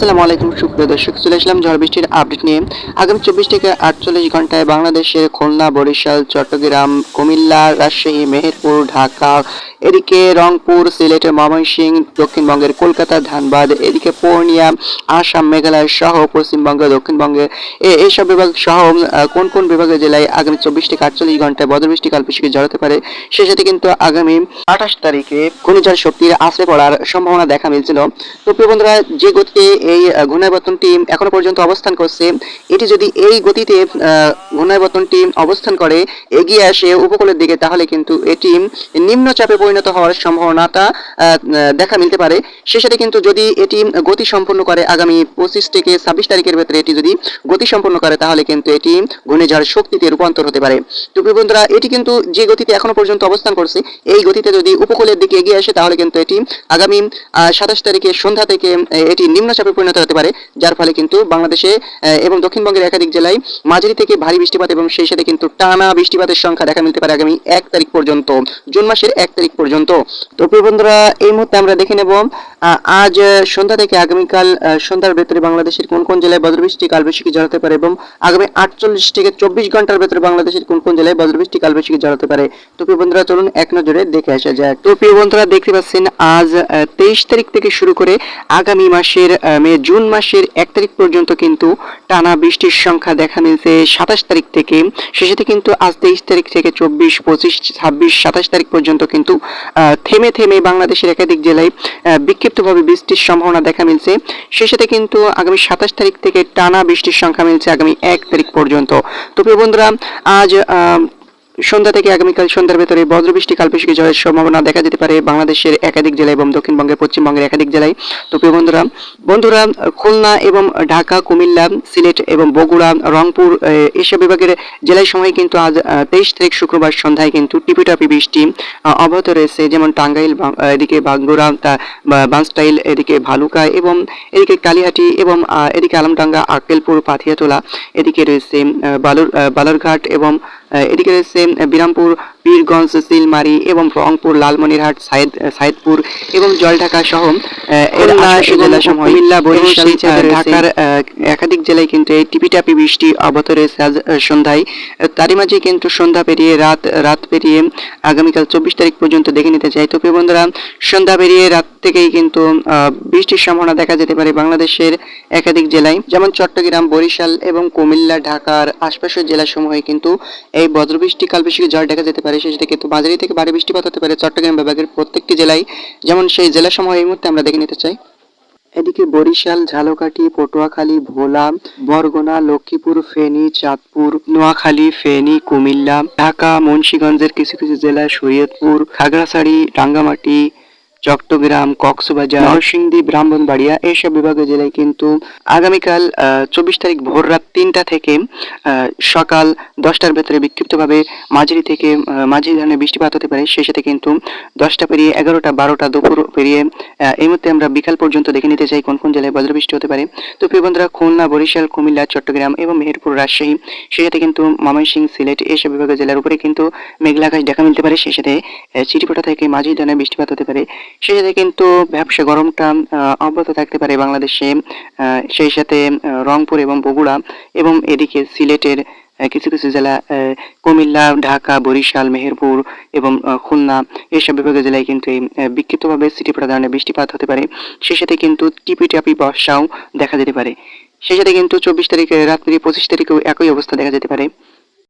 আসসালামু আলাইকুম, সুপ্রিয় দর্শক, চলে আসলাম ঝড় বৃষ্টির আপডেট নিয়ে। আগামী চব্বিশ থেকে আটচল্লিশ ঘন্টায় বাংলাদেশের খুলনা, বরিশাল, চট্টগ্রাম, কুমিল্লা, রাজশাহী, মেহেরপুর, ঢাকা এদিকে রংপুর সিলেট ময়মনসিংহ, দক্ষিণবঙ্গের কলকাতা, ধানবাদ, এদিকে পূর্ণিয়া, আসাম, মেঘালয় সহ পশ্চিমবঙ্গ, দক্ষিণবঙ্গে এইসব বিভাগ সহ কোন কোন বিভাগের জেলায় আগামী চব্বিশ থেকে আটচল্লিশ ঘন্টায় বজ্রবৃষ্টি কালবৃষ্টি জড়াতে পারে, সে সাথে কিন্তু আগামী আঠাশ তারিখে ঘূর্ণিঝড় শক্তির আশ্রে পড়ার সম্ভাবনা দেখা মিলছিল। তো প্রিয় বন্ধুরা, যে গতিতে এই ঘূর্ণাবর্তনটি এখনও পর্যন্ত অবস্থান করছে, এটি যদি এই গতিতে ঘূর্ণাবর্তনটি অবস্থান করে, এগিয়ে আসে উপকূলের দিকে, তাহলে কিন্তু এটি নিম্নচাপে পরিণত হওয়ার সম্ভাবনাটা দেখা মিলতে পারে। সে সাথে কিন্তু যদি এটি গতি সম্পন্ন করে আগামী পঁচিশ থেকে ছাব্বিশ তারিখের ভেতরে এটি যদি গতি সম্পন্ন করে, তাহলে কিন্তু এটি ঘূর্ণিঝড় শক্তিতে রূপান্তর হতে পারে। তো বন্ধুরা, এটি কিন্তু যে গতিতে এখনও পর্যন্ত অবস্থান করছে, এই গতিতে যদি উপকূলের দিকে এগিয়ে আসে, তাহলে কিন্তু এটি আগামী সাতাশ তারিখে সন্ধ্যা থেকে এটি নিম্নচাপে পরিণত হতে পারে। যার ফলে কিন্তু বাংলাদেশে এবং দক্ষিণবঙ্গের একাধিক জেলায় মাঝারি থেকে ভারী বৃষ্টিপাত এবং সেই সাথে কিন্তু টানা বৃষ্টিপাতের সংখ্যা দেখা মিলতে পারে আগামী এক তারিখ পর্যন্ত। জুন মাসের এক তারিখ পর্যন্ত। তো প্রিয় বন্ধুরা, এই মুহূর্তে আমরা দেখে নেব আজ সন্ধ্যা থেকে আগামীকাল সন্ধ্যার ভেতরে বাংলাদেশের কোন কোন জেলায় বজ্রবৃষ্টি কালবৃষ্টি জড়াতে পারে এবং আগামী আটচল্লিশ থেকে চব্বিশ ঘণ্টার ভেতরে বাংলাদেশের কোন কোন জেলায় বজ্রবৃষ্টি কালবৃষ্টি জড়াতে পারে। তো প্রিয় বন্ধুরা, চলুন এক নজরে দেখে আসা যাক। তো প্রিয় বন্ধুরা, দেখতে পাচ্ছেন, আজ তেইশ তারিখ থেকে শুরু করে আগামী মাসের মে, জুন মাসের এক তারিখ পর্যন্ত কিন্তু টানা বৃষ্টির সংখ্যা দেখা মিলছে সাতাশ তারিখ থেকে। সাথে কিন্তু আজ তেইশ তারিখ থেকে চব্বিশ, পঁচিশ, ছাব্বিশ, সাতাশ তারিখ পর্যন্ত কিন্তু থেমে থেমে বাংলাদেশের একাধিক জেলায় বিক্ষিপ্তভাবে বৃষ্টির সম্ভাবনা দেখা মিলছে। সে সাথে কিন্তু আগামী সাতাশ তারিখ থেকে টানা বৃষ্টির সংখ্যা মিলছে আগামী এক তারিখ পর্যন্ত। তো প্রিয় বন্ধুরা, আজ সন্ধ্যা থেকে আগামীকাল সন্ধ্যার ভেতরে বজ্রবৃষ্টি কালবৃষ্টি ঝড়ের সম্ভাবনা দেখা যেতে পারে বাংলাদেশের একাধিক জেলায় এবং দক্ষিণবঙ্গের, পশ্চিমবঙ্গের একাধিক জেলায়। তো প্রিয় বন্ধুরা বন্ধুরা, খুলনা এবং ঢাকা, কুমিল্লা, সিলেট এবং বগুড়া, রংপুর এসব বিভাগের জেলায় সময় কিন্তু আজ তেইশ তারিখ শুক্রবার সন্ধ্যায় কিন্তু টিপিটাপি বৃষ্টি অব্যাহত রয়েছে। যেমন টাঙ্গাইল এদিকে বাগড়া তা- বা- এদিকে ভালুকা এবং এদিকে কালিহাটি এবং এদিকে আলমডাঙ্গা, আক্কেলপুর পাথিয়াটোলা এদিকে রয়েছে বালুর বালুরঘাট এবং এদিকে রয়েছে বিরামপুর পীরগঞ্জ সিলমারি এবং রংপুর লালমনিরহাট সাইদ সাইদপুর এবং জলঢাকা সহ এর কুমিল্লা বরিশাল ঢাকার একাধিক জেলায় কিন্তু এই টিপিটাপি বৃষ্টি অব্যাহত রয়েছে আজ সন্ধ্যায়। তারই মাঝে কিন্তু সন্ধ্যা পেরিয়ে রাত রাত পেরিয়ে আগামীকাল চব্বিশ তারিখ পর্যন্ত দেখে নিতে চাই। তো প্রিয় বন্ধুরা সন্ধ্যা পেরিয়ে রাত থেকেই কিন্তু আহ, বৃষ্টির সম্ভাবনা দেখা যেতে পারে বাংলাদেশের একাধিক জেলায়। যেমন চট্টগ্রাম বরিশাল এবং কুমিল্লা ঢাকার আশপাশের জেলাসমূহে কিন্তু এই বজ্রবৃষ্টি কালবৃষ্টি ঝড় দেখা যেতে পারে। সেটা তো মাঝারি থেকে ভারী বৃষ্টিপাত হতে পারে চট্টগ্রাম বিভাগের প্রত্যেকটি জেলায়। যেমন সেই জেলাসমূহ এই মুহূর্তে আমরা দেখে নিতে চাই। এদিকে বরিশাল, ঝালকাঠি, পটুয়াখালী, ভোলা, বরগুনা, লক্ষ্মীপুর, ফেনী, চাঁদপুর, নোয়াখালী, ফেনী, কুমিল্লা, ঢাকা, মুন্সীগঞ্জের কিছু কিছু জেলা শরীয়তপুর, খাগড়াছড়ি, রাঙ্গামাটি চট্টগ্রাম কক্সবাজার নরসিংদী ব্রাহ্মণবাড়িয়া এইসব বিভাগীয় জেলায় কিন্তু আগামীকাল চব্বিশ তারিখ ভোর রাত তিনটা থেকে সকাল দশটার ভেতরে বিক্ষিপ্তভাবে মাঝারি থেকে মাঝারি ধরনের বৃষ্টিপাত হতে পারে। সেই সাথে কিন্তু দশটা পেরিয়ে এগারোটা বারোটা দুপুর পেরিয়ে এই মুহূর্তে আমরা বিকাল পর্যন্ত দেখে নিতে চাই কোন কোন জেলায় বজ্রবৃষ্টি হতে পারে। তো প্রিয় বন্ধুরা খুলনা বরিশাল কুমিল্লা চট্টগ্রাম এবং মেহেরপুর রাজশাহী সেই সাথে কিন্তু ময়মনসিংহ সিলেট এইসব বিভাগের জেলার উপরে কিন্তু মেঘলা আকাশ দেখা মিলতে পারে। সেই সাথে চিটিপটা থেকে মাঝারি ধরনের বৃষ্টিপাত হতে পারে। সেই কিন্তু ব্যবসা গরমটা অব্যাহত থাকতে পারে বাংলাদেশে সেই সাথে রংপুর এবং বগুড়া এবং এদিকে সিলেটের কিছু কিছু জেলা কুমিল্লা, ঢাকা, বরিশাল, মেহেরপুর এবং খুলনা এসব বিভাগের জেলায় কিন্তু এই বিক্ষিপ্তভাবে সিটি ধরনের বৃষ্টিপাত হতে পারে। সেই সাথে কিন্তু টিপি টাপি বর্ষাও দেখা যেতে পারে। সেই সাথে কিন্তু চব্বিশ তারিখে, রাত্রি পঁচিশ তারিখেও একই অবস্থা দেখা যেতে পারে।